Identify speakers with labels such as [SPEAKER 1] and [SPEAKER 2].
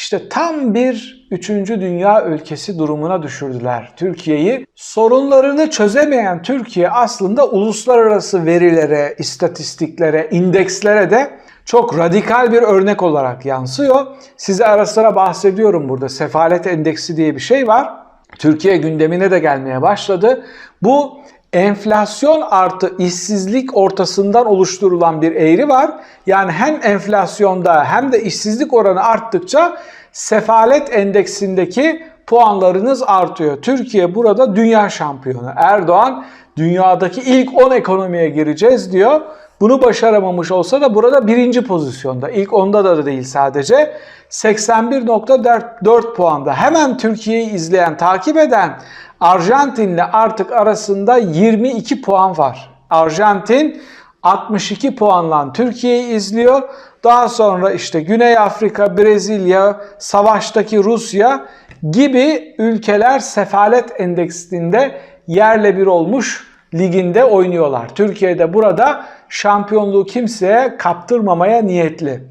[SPEAKER 1] İşte tam bir üçüncü dünya ülkesi durumuna düşürdüler Türkiye'yi. Sorunlarını çözemeyen Türkiye aslında uluslararası verilere, istatistiklere, indekslere de çok radikal bir örnek olarak yansıyor. Size ara sıra bahsediyorum burada. Sefalet endeksi diye bir şey var. Türkiye gündemine de gelmeye başladı. Bu enflasyon artı işsizlik ortasından oluşturulan bir eğri var. Yani hem enflasyonda hem de işsizlik oranı arttıkça sefalet endeksindeki puanlarınız artıyor. Türkiye burada dünya şampiyonu. Erdoğan dünyadaki ilk 10 ekonomiye gireceğiz diyor. Bunu başaramamış olsa da burada birinci pozisyonda. İlk onda da değil sadece. 81.4 puanda. Hemen Türkiye'yi izleyen, takip eden Arjantin'le artık arasında 22 puan var. Arjantin 62 puanla Türkiye'yi izliyor. Daha sonra işte Güney Afrika, Brezilya, savaştaki Rusya gibi ülkeler sefalet endeksinde yerle bir olmuş liginde oynuyorlar. Türkiye'de burada şampiyonluğu kimseye kaptırmamaya niyetli.